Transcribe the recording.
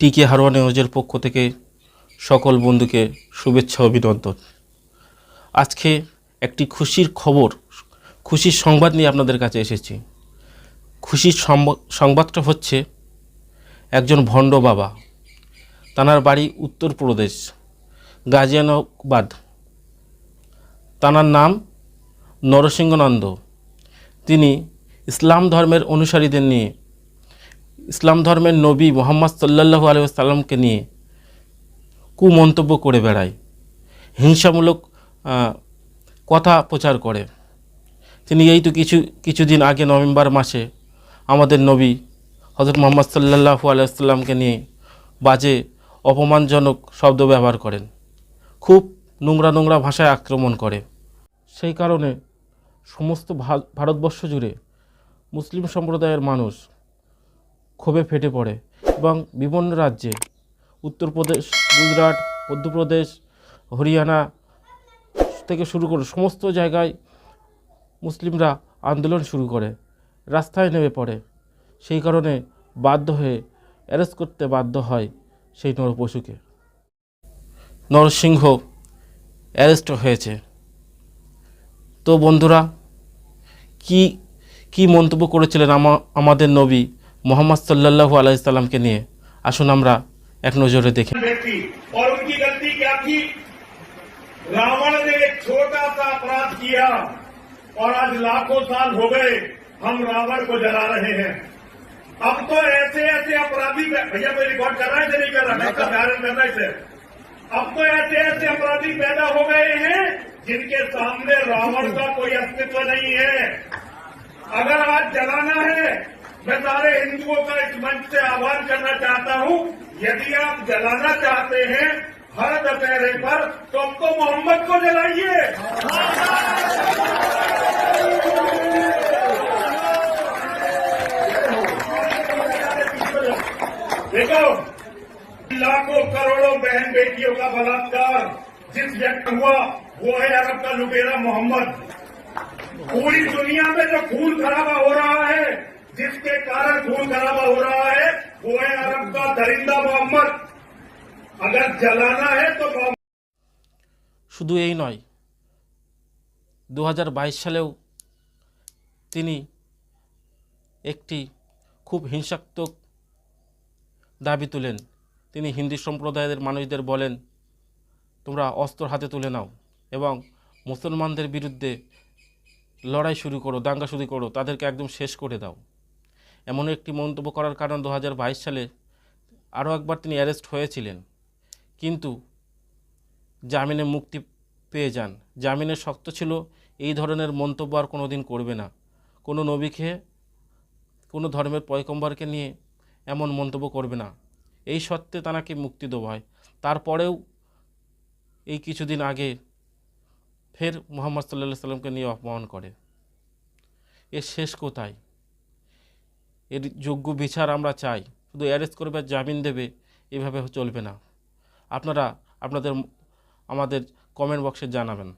টিকে হারোয়া নিউজের পক্ষ থেকে সকল বন্ধুকে শুভেচ্ছা অভিনন্দন। আজকে একটি খুশির খবর, খুশির সংবাদ নিয়ে আপনাদের কাছে এসেছি। খুশির সংবাদটা হচ্ছে একজন ভণ্ড বাবা, তানার বাড়ি উত্তরপ্রদেশ, গাজিয়ানাবাদ। তানার নাম নরসিংহনন্দ তিনি ইসলাম ধর্মের অনুসারীদের নিয়ে ইসলাম ধর্মের নবী মোহাম্মদ সাল্লাহু আলাইসাল্লামকে নিয়ে কুমন্তব্য করে বেড়ায়, হিংসামূলক কথা প্রচার করে। তিনি এই তো কিছু, কিছুদিন আগে নভেম্বর মাসে আমাদের নবী হজরত মোহাম্মদ সাল্লাহু আলাইসাল্লামকে নিয়ে বাজে, অপমানজনক শব্দ ব্যবহার করেন। খুব নোংরা নোংরা ভাষায় আক্রমণ করে। সেই কারণে সমস্ত ভারতবর্ষ জুড়ে মুসলিম সম্প্রদায়ের মানুষ ক্ষোভে ফেটে পড়ে এবং বিভিন্ন রাজ্যে, উত্তরপ্রদেশ, গুজরাট, মধ্যপ্রদেশ, হরিয়ানা থেকে শুরু করে সমস্ত জায়গায় মুসলিমরা আন্দোলন শুরু করে, রাস্তায় নেমে পড়ে। সেই কারণে বাধ্য হয়ে অ্যারেস্ট করতে বাধ্য হয় সেই নরপশুকে নরসিংহ অ্যারেস্ট হয়েছে। তো বন্ধুরা, কি কি মন্তব্য করেছিলেন আমা- আমাদের নবী মোহাম্মদ সাল্লাল্লাহু আলাইসাল্লামকে নিয়ে আসুন আমরা এক নজরে দেখি व्यक्ति और उनकी गलती क्या थी रावण ने एक छोटा सा अपराध किया और आज लाखों साल हो गए हम रावण को जला रहे हैं अब तो ऐसे ऐसे अपराधी भैया कोई रिकॉर्ड कर रहा है कि नहीं कर रहा मैं इसका कारण करना है इसे अब तो ऐसे ऐसे अपराधी पैदा हो गए हैं जिनके सामने रावण का कोई अस्तित्व नहीं है अगर आज जलाना है मैं सारे हिंदुओं का इस मंच से आह्वान करना चाहता हूँ, यदि आप जलाना चाहते हैं, हर दशहरे पर तो अब तो मोहम्मद को जलाइए। देखो, लाखों करोड़ों बहन बेटियों का बलात्कार जिस व्यक्ति हुआ, वो है अरब का लुबेरा मोहम्मद। पूरी दुनिया में जो खून खराबा हो रहा है जिसके कारण खून खराबा हो रहा है वो है अरब का दरिंदा मोहम्मद अगर जलाना है तो मोहम्मद শুধু এই নয় দু সালেও তিনি একটি খুব হিংসাত্মক দাবি তুলেন তিনি হিন্দু সম্প্রদায়ের মানুষদের বলেন তোমরা অস্ত্র হাতে তুলে নাও এবং মুসলমানদের বিরুদ্ধে লড়াই শুরু করো দাঙ্গা শুরু করো তাদেরকে একদম শেষ করে দাও এমন একটি মন্তব্য করার কারণ দু হাজার বাইশ সালে আরও একবার তিনি অ্যারেস্ট হয়েছিলেন। কিন্তু জামিনে মুক্তি পেয়ে যান। জামিনের শক্ত ছিল, এই ধরনের মন্তব্য আর কোনো দিন করবে না। কোনো নবীকে, কোনো ধর্মের পয়কম্বরকে নিয়ে এমন মন্তব্য করবে না। এই সত্ত্বে তানাকে মুক্তি দেওয়া হয়। তারপরেও এই কিছুদিন আগে ফের মোহাম্মদ সাল্লাহ সাল্লামকে নিয়ে অপমান করে। এর শেষ কোথায়? এর যোগ্য বিচার আমরা চাই। শুধু অ্যারেস্ট করবে, জামিন দেবে, এভাবে চলবে না। আপনারা, আপনাদের, আমাদের কমেন্ট বক্সে জানাবেন।